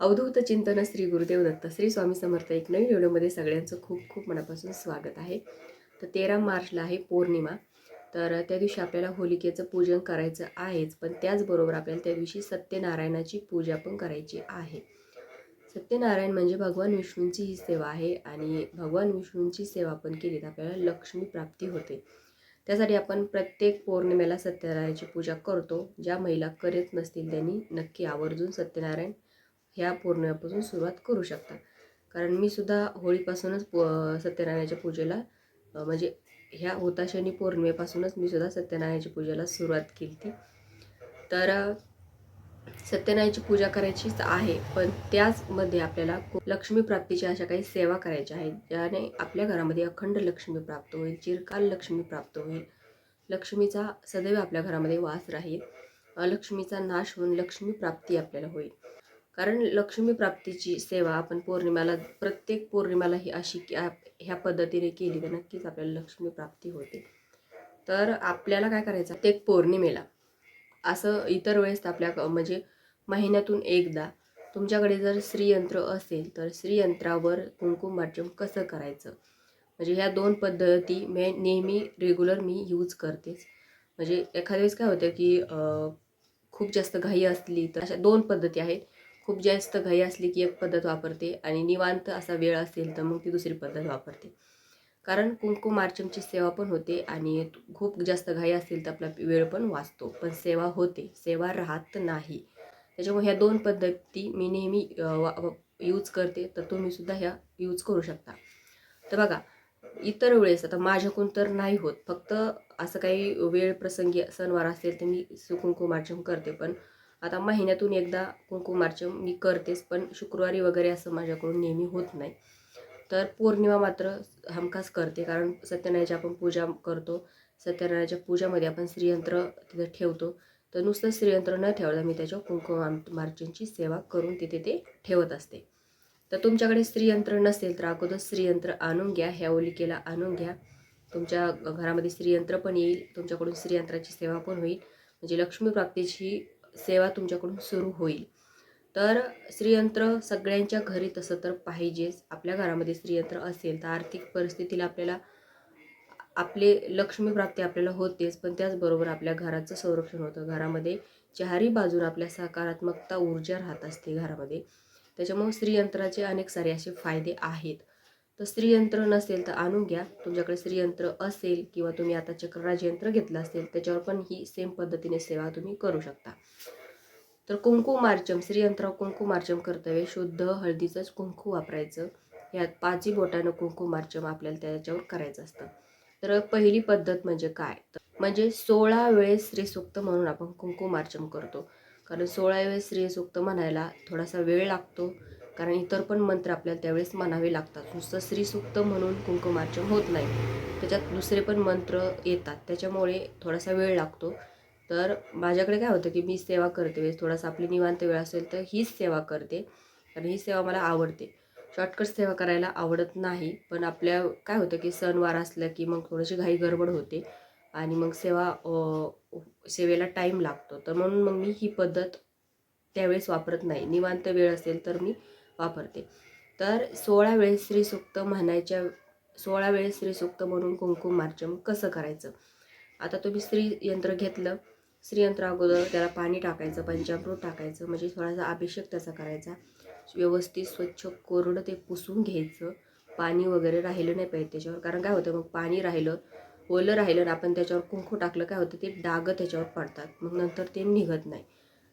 अवधूत चिंतन श्री गुरुदेव दत्त श्री स्वामी समर्थ एक नवीन व्हिडिओमध्ये सगळ्यांचं खूप खूप मनापासून स्वागत आहे. तर तेरा मार्चला आहे पौर्णिमा. तर त्या दिवशी आपल्याला होलिकेचं पूजन करायचं आहेच पण त्याचबरोबर आपल्याला त्या दिवशी सत्यनारायणाची पूजा पण करायची आहे. सत्यनारायण म्हणजे भगवान विष्णूंची ही सेवा आहे आणि भगवान विष्णूंची सेवा आपण केली तर आपल्याला लक्ष्मी प्राप्ती होते. त्यासाठी आपण प्रत्येक पौर्णिमेला सत्यनारायणाची पूजा करतो. ज्या महिला करत नसतील त्यांनी नक्की आवर्जून सत्यनारायण ह्या पौर्णिमेपासून सुरुवात करू शकता. कारण मी सुद्धा होळीपासूनच प सत्यनारायणाच्या पूजेला म्हणजे ह्या होताशनी पौर्णिमेपासूनच मी सुद्धा सत्यनारायणाच्या पूजेला सुरुवात केली ती तर सत्यनारायणाची पूजा करायचीच आहे पण त्याचमध्ये आपल्याला लक्ष्मी प्राप्तीच्या अशा काही सेवा करायच्या आहेत ज्याने आपल्या घरामध्ये अखंड लक्ष्मी प्राप्त होईल चिरकाल लक्ष्मी प्राप्त होईल. लक्ष्मीचा सदैव आपल्या घरामध्ये वास राहील. लक्ष्मीचा नाश होऊन लक्ष्मी प्राप्ती आपल्याला होईल. कारण लक्ष्मी प्राप्तीची सेवा आपण पौर्णिमेला प्रत्येक पौर्णिमेला ही अशी की ह्या पद्धतीने केली तर नक्कीच आपल्याला लक्ष्मी प्राप्ती होते. तर आपल्याला काय करायचं? प्रत्येक पौर्णिमेला असं इतर वेळेस तर आपल्या म्हणजे महिन्यातून एकदा तुमच्याकडे जर श्रीयंत्र असेल तर श्रीयंत्रावर कुंकुमार्चन कसं करायचं? म्हणजे ह्या दोन पद्धती मी नेहमी रेग्युलर मी यूज करतेच. म्हणजे एखाद्या वेळेस काय होतं की खूप जास्त घाई असली तर अशा दोन पद्धती आहेत. खूप जास्त घाई असली की एक पद्धत वापरते आणि निवांत असा वेळ असेल तर मग ती दुसरी पद्धत वापरते. कारण कुंकुमार्चनची सेवा पण होते आणि खूप जास्त घाई असेल तर आपला वेळ पण वाचतो. पण सेवा होते सेवा राहत नाही. त्याच्यामुळे ह्या दोन पद्धती मी नेहमी यूज करते. तर तुम्ही सुद्धा ह्या यूज करू शकता. तर बघा इतर वेळेस आता माझ्याकडून तर नाही होत. फक्त असं काही वेळ प्रसंगी सणवार असेल तर मी सु- कुंकुमार्चन करते. पण आता महिन्यातून एकदा कुंकुमार्चन मी करतेच पण शुक्रवारी वगैरे असं माझ्याकडून नेहमी होत नाही. तर पौर्णिमा मात्र हमखास करते कारण सत्यनारायणाची आपण पूजा करतो. सत्यनारायणाच्या पूजामध्ये आपण श्रीयंत्र तिथे ठेवतो. तर नुसतं श्रीयंत्र न ठेवता मी त्याच्यावर कुंकुमार्चनची सेवा करून तिथे ते ठेवत असते. तर तुमच्याकडे स्त्रीयंत्र नसेल तर अगोदर स्त्रीयंत्र आणून घ्या ह्या ओलिकेला आणून घ्या. तुमच्या घरामध्ये स्त्रीयंत्र पण येईल तुमच्याकडून स्त्रीयंत्राची सेवा पण होईल. म्हणजे लक्ष्मी प्राप्तीची सेवा तुमच्याकडून सुरू होईल. तर स्त्रीयंत्र सगळ्यांच्या घरी तसं तर पाहिजेच. आपल्या घरामध्ये स्त्रीयंत्र असेल तर आर्थिक परिस्थितीला आपल्याला आपले लक्ष्मीप्राप्ती आपल्याला होतेच. पण त्याचबरोबर आपल्या घराचं संरक्षण होतं. घरामध्ये चारही बाजून आपल्या सकारात्मकता ऊर्जा राहत असते घरामध्ये. त्याच्यामुळे स्त्रीयंत्राचे अनेक सारे असे फायदे आहेत. तर स्त्रीयंत्र नसेल तर आणून घ्या. तुमच्याकडे स्त्रीयंत्र असेल किंवा तुम्ही आता चक्रराज यंत्र घेतलं असेल त्याच्यावर पण ही सेम पद्धतीने सेवा तुम्ही करू शकता. तर कुंकुमार्चम श्रीयंत्रावर कुंकुमार्चम कर्तव्य शुद्ध हळदीचंच कुंकू वापरायचं. यात पाचही बोटानं कुंकुमार्चम आपल्याला त्याच्यावर करायचं असतं. तर पहिली पद्धत म्हणजे काय? तर म्हणजे सोळा वेळेस स्त्रीसूक्त म्हणून आपण कुंकुमार्चन करतो. कारण सोळा वेळेस स्त्रीसूक्त म्हणायला थोडासा वेळ लागतो. कारण इतर पण मंत्र आपल्याला त्यावेळेस म्हणावे लागतात. नुसतं श्रीसूक्त म्हणून कुंकुमार्चन होत नाही. त्याच्यात दुसरे पण मंत्र येतात. त्याच्यामुळे थोडासा वेळ लागतो. तर माझ्याकडे काय होतं की मी सेवा करते. वेळेस थोडासा आपली निवांत वेळ असेल तर हीच सेवा करते. कारण ही सेवा मला आवडते. शॉर्टकट सेवा करायला आवडत नाही. पण आपल्या काय होतं की सणवार असलं की मग थोडीशी घाई गडबड होते. आणि मग सेवा सेवेला टाईम लागतो. तर म्हणून मग मी ही पद्धत त्यावेळेस वापरत नाही. निवांत वेळ असेल तर मी वापरते. तर सोळा वेळेस श्रीसूक्त म्हणायच्या सोळा वेळेस श्रीसूक्त म्हणून कुंकुमार्चन कसं करायचं? आता तुम्ही स्त्री यंत्र घेतलं श्रीयंत्र अगोदर त्याला पाणी टाकायचं पंचामृत टाकायचं म्हणजे थोडासा अभिषेक त्याचा करायचा. व्यवस्थित स्वच्छ कोरडं ते पुसून घ्यायचं. पाणी वगैरे राहिलं नाही पाहिजे त्याच्यावर. कारण काय होतं मग पाणी राहिलं ओलं राहिलं आणि आपण त्याच्यावर कुंकू टाकलं काय होतं ते डागं त्याच्यावर पडतात. मग नंतर ते निघत नाही.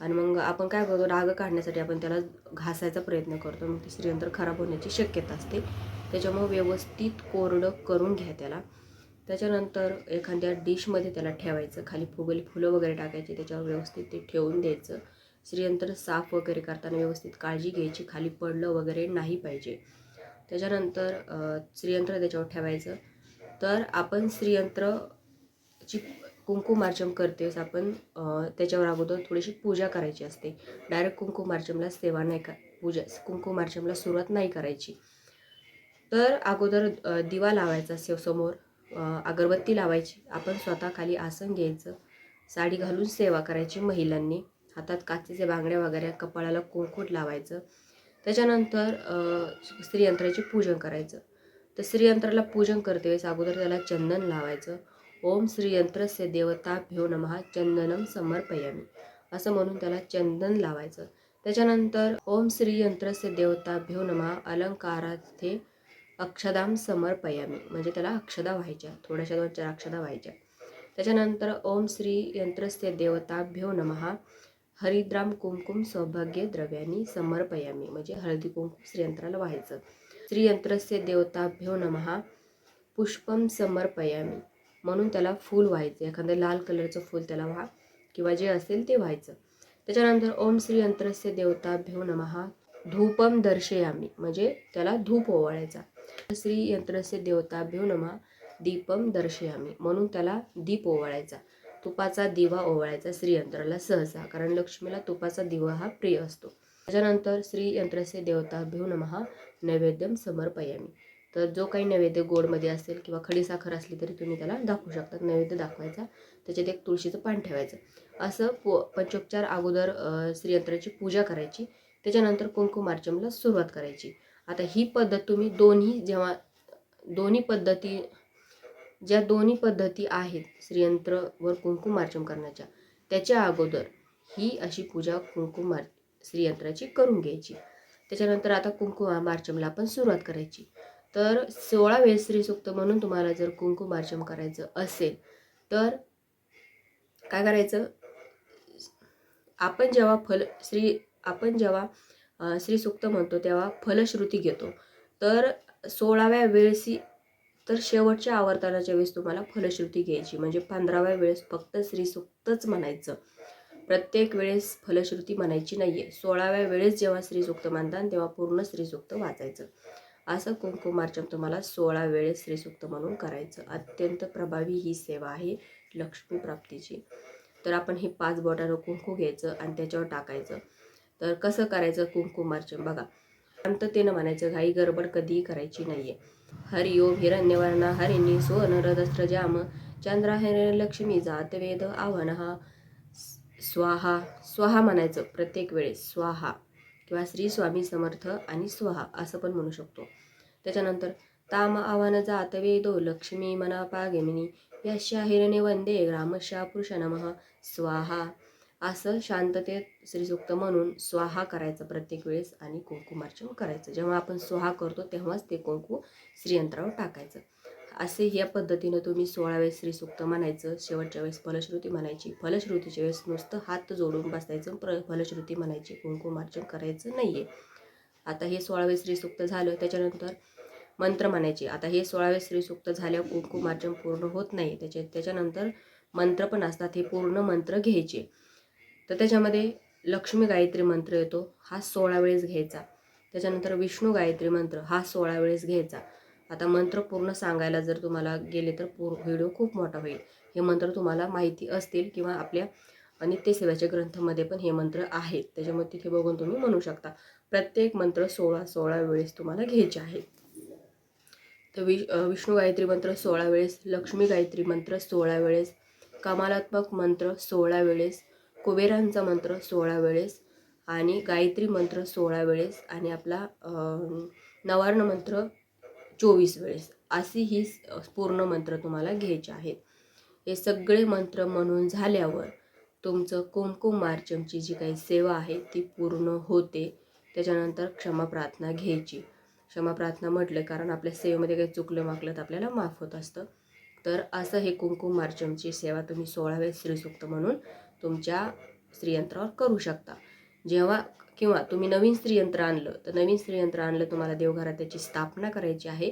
आणि मग आपण काय करतो डाग काढण्यासाठी आपण त्याला घासायचा प्रयत्न करतो. मग ते श्रीयंत्र खराब होण्याची शक्यता असते. त्याच्यामुळे व्यवस्थित कोरडं करून घ्या त्याला. त्याच्यानंतर एखाद्या डिशमध्ये त्याला ठेवायचं. खाली फुगली फुलं वगैरे टाकायची त्याच्यावर व्यवस्थित ते ठेवून द्यायचं. श्रीयंत्र साफ वगैरे करताना व्यवस्थित काळजी घ्यायची. खाली पडलं वगैरे नाही पाहिजे. त्याच्यानंतर श्रीयंत्र त्याच्यावर ठेवायचं. तर आपण श्रीयंत्रची कुंकुमार्चम करतेस आपण त्याच्यावर अगोदर थोडीशी पूजा करायची असते. डायरेक्ट कुंकुमार्चमला सेवा नाही का पूजा कुंकुमार्चमला सुरुवात नाही करायची. तर अगोदर दिवा लावायचा से समोर अगरबत्ती लावायची. आपण स्वतः खाली आसन घ्यायचं. साडी घालून सेवा करायची महिलांनी. हातात काचेचे बांगड्या वगैरे कपाळाला कुंकूट लावायचं. त्याच्यानंतर अ, श्रीयंत्राचे पूजन करायचं. तर श्रीयंत्राला पूजन करते वेळेस अगोदर त्याला चंदन लावायचं. ओम श्रीयंत्रस्य देवताभ्यो नमः चंदनम समर्पयामी. असं म्हणून त्याला चंदन लावायचं. त्याच्यानंतर ओम श्रीयंत्रस्य देवताभ्यो नमः अलंकाराथे अक्षदाम समर्पयामी. म्हणजे त्याला अक्षदा व्हायच्या थोड्याशा दोन चार अक्षदा व्हायच्या. त्याच्यानंतर ओम श्री यंत्रस्य देवताभ्यो नमः हरिद्राम कुमकुम सौभाग्य द्रव्यानी समर्पयामी. म्हणजे हळदी कुमकुम श्रीयंत्राला व्हायचं. श्रीयंत्रस्य देवताभ्यो नमः पुष्पम समर्पयामी. म्हणून त्याला फूल व्हायचं. एखादं लाल कलरचं फूल त्याला व्हा किंवा जे असेल ते व्हायचं. त्याच्यानंतर ओम श्री अंतरस्य देवता भेव नमहा. धूपम दर्शयामी. म्हणजे त्याला धूप ओवाळायचा. श्री यंत्रस्य देवताभ्यो नमः दीपम दर्शयामी. म्हणून त्याला दीप ओवाळायचा. तुपाचा दिवा ओवाळायचा श्रीयंत्राला सहसा. कारण लक्ष्मीला तुपाचा दिवा हा प्रिय असतो. त्याच्यानंतर श्रीयंत्रस्य देवता भिव नमः नैवेद्यम समर्पयामी. तर जो काही नैवेद्य गोडमध्ये असेल किंवा खडीसाखर असली तरी तुम्ही त्याला दाखवू शकतात नैवेद्य दाखवायचा. त्याच्यात एक तुळशीचं पान ठेवायचं. असं पो पंचोपचार अगोदर श्रीयंत्राची पूजा करायची. त्याच्यानंतर कुंकुमार्चमला सुरुवात करायची. आता ही पद्धत तुम्ही दोन्ही जेव्हा दोन्ही पद्धती ज्या दोन्ही पद्धती आहेत श्रीयंत्रवर कुंकुमार्चम करण्याच्या त्याच्या अगोदर ही अशी पूजा कुंकुमार श्रीयंत्राची करून घ्यायची. त्याच्यानंतर आता कुंकुमार्चमला आपण सुरुवात करायची. तर सोळा वेळ श्रीसूक्त म्हणून तुम्हाला जर कुंकुमार्चन करायचं असेल तर काय करायचं? आपण जेव्हा फल श्री आपण जेव्हा अ, श्रीसूक्त म्हणतो तेव्हा फलश्रुती घेतो. तर सोळाव्या वेळेसी तर शेवटच्या आवर्तनाच्या वेळेस तुम्हाला फलश्रुती घ्यायची. म्हणजे पंधराव्या वेळेस फक्त श्रीसूक्तच म्हणायचं. प्रत्येक वेळेस फलश्रुती म्हणायची नाही आहे सोळाव्या वेळेस जेव्हा श्रीसूक्त मानतात तेव्हा पूर्ण श्रीसूक्त वाचायचं. असं कुंकुमार्चन तुम्हाला सोळा वेळेस श्रीसूक्त म्हणून करायचं. अत्यंत प्रभावी ही सेवा आहे लक्ष्मी प्राप्तीची. तर आपण हे पाच बोटानं कुंकू घ्यायचं आणि त्याच्यावर टाकायचं. तर कसं करायचं कुंकुमार्चन? बघा शांततेनं म्हणायचं घाई गडबड कधीही करायची नाहीये. हरि ओम हिरण्यवर्णा हरिणी सुवर्णरदस्त्रजाम चंद्रा हिरण्य लक्ष्मी जात वेद आव्हानहा स्वाहा स्वाहा म्हणायचं प्रत्येक वेळेस स्वाहा किंवा श्री स्वामी समर्थ आणि स्वाहा असं पण म्हणू शकतो. त्याच्यानंतर ताम आव्हान जात वेदो लक्ष्मी मना पागमिनी यशा हिरणे वंदे ग्रामशा पुरुष नमः स्वाहा. असं शांततेत श्रीसूक्त म्हणून स्वाहा करायचं प्रत्येक वेळेस आणि कुंकुमार्चन करायचं. जेव्हा आपण स्वाहा करतो तेव्हाच ते कुंकू श्रीयंत्रावर टाकायचं. असे या पद्धतीनं तुम्ही सोळा वेळेस श्रीसूक्त म्हणायचं शेवटच्या वेळेस फलश्रुती म्हणायची. फलश्रुतीच्या वेळेस नुसतं हात जोडून बसायचं प्र फलश्रुती म्हणायची कुंकुमार्चन करायचं नाही आहे आता हे सोळावे श्रीसूक्त झालं त्याच्यानंतर मंत्र म्हणायचे. आता हे सोळावे श्रीसूक्त झाल्यावर कुंकुमार्चन पूर्ण होत नाही. त्याच्या त्याच्यानंतर मंत्र पण असतात. हे पूर्ण मंत्र घ्यायचे. तर त्याच्यामध्ये लक्ष्मी गायत्री मंत्र येतो. हा सोळा वेळेस घ्यायचा. त्याच्यानंतर विष्णू गायत्री मंत्र. हा सोळा वेळेस घ्यायचा. आता मंत्र पूर्ण सांगायला जर तुम्हाला गेले तर पूर व्हिडिओ खूप मोठा होईल. हे मंत्र तुम्हाला माहिती असतील किंवा आपल्या नित्यसेवाच्या ग्रंथामध्ये पण हे मंत्र आहेत. त्याच्यामुळे तिथे बघून तुम्ही म्हणू शकता. प्रत्येक मंत्र सोळा सोळा वेळेस तुम्हाला घ्यायचे आहेत. तर वि विष्णू गायत्री मंत्र सोळा वेळेस लक्ष्मी गायत्री मंत्र सोळा वेळेस कमालात्मक मंत्र सोळा वेळेस कुबेरांचा मंत्र सोळा वेळेस आणि गायत्री मंत्र सोळा वेळेस आणि आपला नवार्ण मंत्र चोवीस वेळेस. अशी ही पूर्ण मंत्र तुम्हाला घ्यायचे आहेत. हे सगळे मंत्र म्हणून झाल्यावर तुमचं कुमकुम मार्चमची जी काही सेवा आहे ती पूर्ण होते. त्याच्यानंतर क्षमा प्रार्थना घ्यायची. क्षमा प्रार्थना म्हटलं कारण आपल्या सेवेमध्ये काही चुकलं माकलं तर आपल्याला माफ होत असतं. तर असं हे कुंकुम मार्चमची सेवा तुम्ही सोळावे श्रीसूक्त म्हणून तुमच्या श्रीयंत्रावर करू शकता. जेव्हा किंवा तुम्ही नवीन स्त्रीयंत्र आणलं तर नवीन श्रीयंत्र आणलं तुम्हाला देवघरात त्याची स्थापना करायची आहे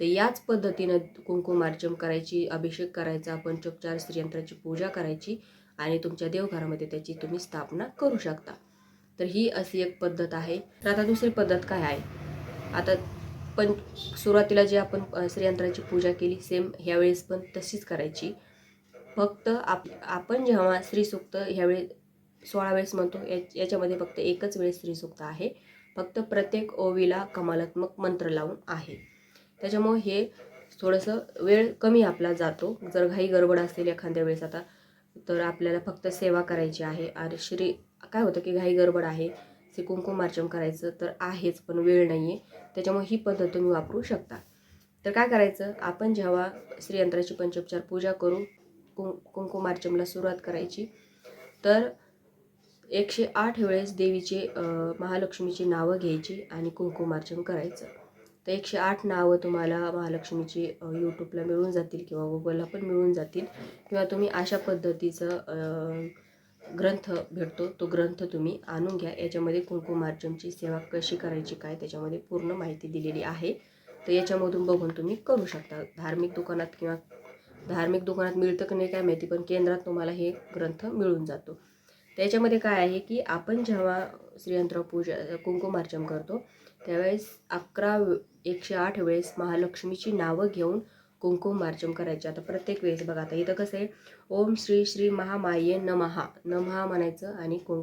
तर याच पद्धतीनं कुंकुमार्चन करायची अभिषेक करायचा पंचोपचार श्रीयंत्राची पूजा करायची आणि तुमच्या देवघरामध्ये त्याची तुम्ही स्थापना करू शकता. तर ही अशी एक पद्धत आहे. तर आता दुसरी पद्धत काय आहे? आता पण सुरुवातीला जे आपण श्रीयंत्राची पूजा केली सेम ह्यावेळेस पण तशीच करायची. फक्त आप आपण जेव्हा श्रीसूक्त ह्यावेळी सोळा वेळेस म्हणतो या याच्यामध्ये फक्त एकच वेळेस श्रीसूक्त आहे. फक्त प्रत्येक ओवीला कमालात्मक मंत्र लावून आहे. त्याच्यामुळे हे थोडंसं वेळ कमी आपला जातो. जर घाई गडबड असेल एखाद्या वेळेस आता तर आपल्याला फक्त सेवा करायची आहे. आणि श्री काय होतं की घाई गडबड आहे. जे कुंकुमार्चन करायचं तर आहेच पण वेळ नाही आहे त्याच्यामुळे ही पद्धत तुम्ही वापरू शकता. तर काय करायचं? आपण जेव्हा श्रीयंत्राची पंचोपचार पूजा करू कुं कुंकुमार्चमला सुरुवात करायची तर एकशे आठ वेळेस देवीचे महालक्ष्मीची नावं घ्यायची आणि कुंकुमार्चन करायचं. तर एकशे आठ नावं तुम्हाला महालक्ष्मीची यूट्यूबला मिळून जातील किंवा गुगलला पण मिळून जातील किंवा तुम्ही अशा पद्धतीचं ग्रंथ भेटतो तो ग्रंथ तुम्ही आणून घ्या. याच्यामध्ये कुंकुमार्जनची सेवा कशी करायची काय त्याच्यामध्ये पूर्ण माहिती दिलेली आहे. तर याच्यामधून बघून तुम्ही करू शकता. धार्मिक दुकानात किंवा धार्मिक दुकानात मिळतं की नाही काय माहिती पण केंद्रात तुम्हाला हे ग्रंथ मिळून जातो. त्याच्यामध्ये काय आहे की आपण जेव्हा श्रीयंत्र पूजा कुंकुमार्चन करतो त्यावेळेस अकरा एकशे आठ वेळेस महालक्ष्मीची नावं घेऊन कुंकुमार्चन करायचे. आता प्रत्येक वेळेस बघा आता इथं कसं आहे ओम श्री श्री महामाये नमहा नमहा म्हणायचं आणि कुं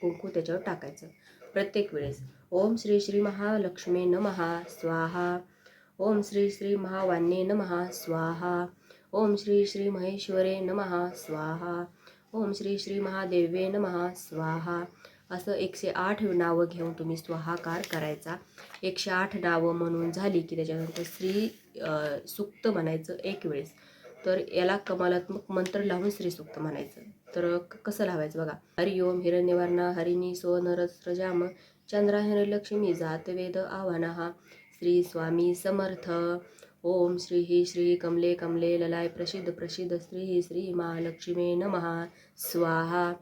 कुंकू त्याच्यावर टाकायचं. प्रत्येक वेळेस. ओम श्री श्री महालक्ष्मी नमहा स्वाहा. ओम श्री श्री महावान्ये नमहा स्वाहा. ओम श्री श्री महेश्वरे नमहा स्वाहा. ओम श्री श्री महादेवे नमहा स्वाहा. असं एकशे आठ नावं घेऊन तुम्ही स्वाहाकार करायचा. एकशे आठ नावं म्हणून झाली की त्याच्यानंतर श्री सुक्त म्हणायचं एक वेळेस. तर याला कमालात्मक मंत्र लावून श्री सुक्त म्हणायचं. तर क- कसं लावायचं बघा? हरि ओम हिरण्यवर्णा हरिणी सो नरस्रजाम चंद्रा हिरलक्ष्मी जात वेद आव्हानहा श्री स्वामी समर्थ ओम श्री ही श्री कमले कमले ललाय प्रसिद्ध प्रसिद्ध श्री श्री महालक्ष्मी नमहा स्वाहा।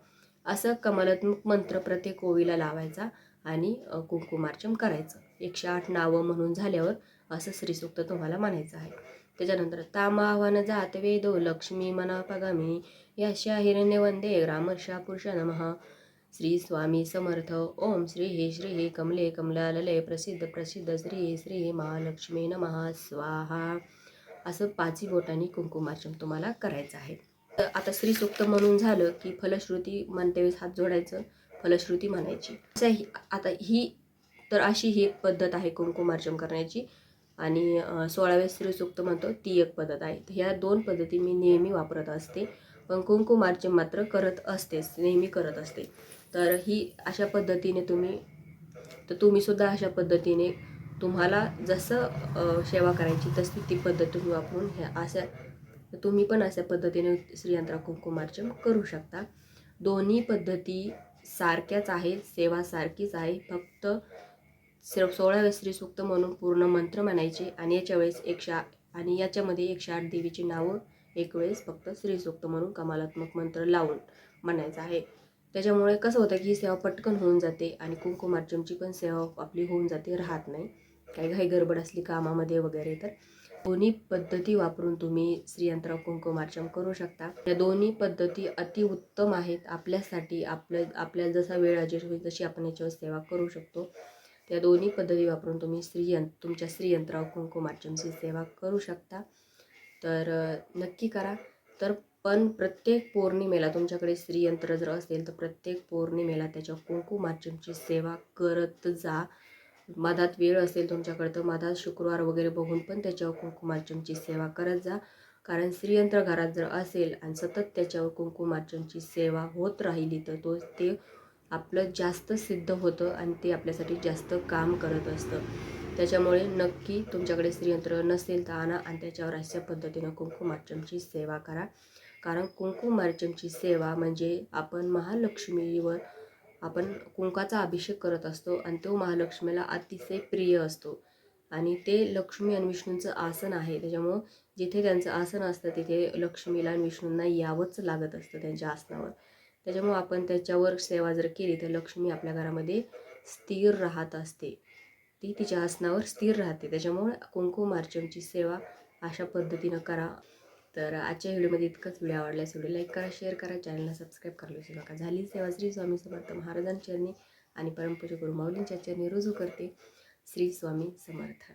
असं कमलात्मक मंत्र प्रत्येक ओवीला लावायचा आणि कुंकुमार्चम कुंकुमार्चन करायचं. एकशे आठ नावं म्हणून झाल्यावर असं श्रीसूक्त तुम्हाला म्हणायचं आहे. त्याच्यानंतर तामावन जात वेदो लक्ष्मी मना पगामी यशा हिरण्य वंदे रामर्षा पुरुष नमः. श्री स्वामी समर्थ. ओम श्री हे श्री हे कमले कमलालले प्रसिद्ध प्रसिद्ध श्री श्री महालक्ष्मी नमः. स्वाहा. असं पाचवी बोटांनी कुंकुमार्चन तुम्हाला करायचं आहे. आता स्त्री सूक्त म्हणून झालं की फलश्रुती म्हणते वेळेस हात जोडायचं फलश्रुती म्हणायची. असं ही आता ही तर अशी ही एक पद्धत आहे कुंकुमार्चन करण्याची आणि अं, सोळावे सूक्त म्हणतो ती एक पद्धत आहे. ह्या दोन पद्धती मी नेहमी वापरत असते. पण कुंकुमार्चन मात्र करत असतेच नेहमी करत असते. तर ही अशा पद्धतीने तुम्ही तर तुम्हीसुद्धा अशा पद्धतीने तुम्हाला जसं सेवा करायची तशी ती पद्धत तुम्ही वापरून ह्या अशा तर तुम्ही पण अशा पद्धतीने श्रीयंत्रा कुंकुमार्चन करू शकता. दोन्ही पद्धती सारख्याच आहेत सेवा सारखीच आहे. फक्त सोळाव्या श्री सूक्त म्हणून पूर्ण मंत्र म्हणायचे आणि याच्या वेळेस एकशे आणि याच्यामध्ये एकशे आठ देवीची नावं एक वेळेस फक्त श्रीसूक्त म्हणून कमालात्मक मंत्र लावून म्हणायचं आहे. त्याच्यामुळे कसं होतं की ही सेवा पटकन होऊन जाते आणि कुंकुमार्चनची पण सेवा आपली होऊन जाते राहत नाही. काही घाई गडबड असली कामामध्ये वगैरे तर. दोन्ही पद्धती वापरून तुम्ही श्रीयंत्र कुंकुमार्चन करू शकता. या दोन्ही पद्धती अतिउत्तम आहेत. आपल्यासाठी आपल्या आपल्याला जसा वेळ अजेस्ट होईल तशी आपण याच्यावर सेवा करू शकतो. त्या दोन्ही पद्धती वापरून तुम्ही स्त्रीयं तुमच्या श्रीयंत्रावर कुंकुमार्चनची सेवा करू शकता. तर नक्की करा. तर पण प्रत्येक पौर्णिमेला तुमच्याकडे श्रीयंत्र जर असेल तर प्रत्येक पौर्णिमेला त्याच्या कुंकुमार्चनची सेवा करत जा. मधात वेळ असेल तुमच्याकडे तर मधात शुक्रवार वगैरे बघून पण त्याच्यावर कुंकुमार्चनची सेवा करत जा. कारण श्रीयंत्र घरात जर असेल आणि सतत त्याच्यावर कुंकुमार्चनची सेवा होत राहिली तर तो ते आपलं जास्त सिद्ध होतं आणि ते आपल्यासाठी जास्त काम करत असतं. त्याच्यामुळे नक्की तुमच्याकडे श्रीयंत्र नसेल तर आणा आणि त्याच्यावर अशा पद्धतीनं कुंकुमार्चनची सेवा करा. कारण कुंकुमार्चनची सेवा म्हणजे आपण महालक्ष्मीवर आपण कुंकाचा अभिषेक करत असतो आणि तो महालक्ष्मीला अतिशय प्रिय असतो. आणि ते लक्ष्मी आणि विष्णूंचं आसन आहे. त्याच्यामुळं जिथे त्यांचं आसन असतं तिथे लक्ष्मीला आणि विष्णूंना यावंच लागत असतं त्यांच्या आसनावर. त्याच्यामुळं आपण त्याच्यावर सेवा जर केली तर लक्ष्मी आपल्या घरामध्ये स्थिर राहत असते. ती तिच्या आसनावर स्थिर राहते. त्याच्यामुळे कुंकुमार्चनची सेवा अशा पद्धतीनं करा. तर आजच्या व्हिडिओमध्ये इतकंच. व्हिडिओ आवडल्यास व्हिडिओ लाईक करा शेअर करा चॅनलला सबस्क्राईब करा विसरू नका. झाली सेवा श्री स्वामी समर्थ महाराजांच्या आणि परमपूज्य गुरु माऊलींच्या चरणी रुजू करते. श्री स्वामी समर्थ.